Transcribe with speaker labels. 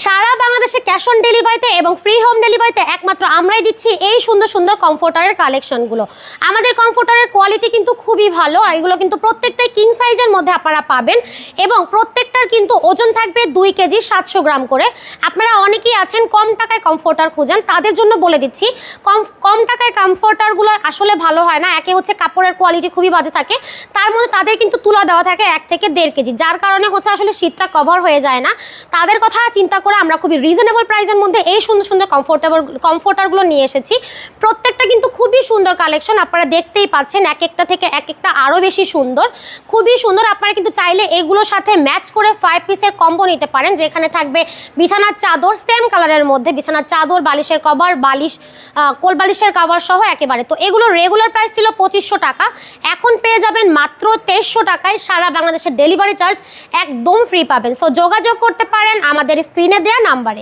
Speaker 1: সারা বাংলাদেশে cash on ডেলিভারিতে এবং ফ্রি হোম ডেলিভারিতে একমাত্র আমরাই দিচ্ছি এই সুন্দর সুন্দর কমফোর্টারের কালেকশনগুলো আমাদের কমফোর্টারের কোয়ালিটি কিন্তু খুবই ভালো আর এগুলো কিন্তু প্রত্যেকটাই কিং সাইজের মধ্যে আপনারা পাবেন এবং প্রত্যেকটার কিন্তু ওজন থাকবে দুই কেজি সাতশো গ্রাম করে। আপনারা অনেকেই আছেন কম টাকায় কমফোর্টার খুঁজেন, তাদের জন্য বলে দিচ্ছি, কম কম টাকায় কমফোর্টারগুলো আসলে ভালো হয় না, একে হচ্ছে কাপড়ের কোয়ালিটি খুবই বাজে থাকে, তার মধ্যে তাদের কিন্তু তুলা দেওয়া থাকে এক থেকে দেড় কেজি, যার কারণে হচ্ছে আসলে শীতটা কভার হয়ে যায় না। তাদের কথা চিন্তা করে আমরা খুবই রিজনেবল প্রাইসের মধ্যে এই সুন্দর সুন্দর কমফোর্টেবল কমফোর্টারগুলো নিয়ে এসেছি। প্রত্যেকটা কিন্তু খুবই সুন্দর কালেকশন আপনারা দেখতেই পাচ্ছেন এক একটা থেকে এক একটা আরও বেশি সুন্দর। খুবই সুন্দর, আপনারা কিন্তু চাইলে এগুলোর সাথে ম্যাচ করে ফাইভ পিসের কম্বো নিতে পারেন, যেখানে থাকবে বিছানার চাদর সেম কালারের মধ্যে বিছানার চাদর, বালিশের কভার বালিশ কোল বালিশের কভার সহ একেবারে। তো এগুলো রেগুলার প্রাইস ছিল পঁচিশশো টাকা, এখন পেয়ে যাবেন মাত্র তেইশশো টাকায় সারা বাংলাদেশের ডেলিভারি চার্জ একদম ফ্রি পাবেন। সো যোগাযোগ করতে পারেন আমাদের স্ক্রিনে দেওয়া নাম্বারে।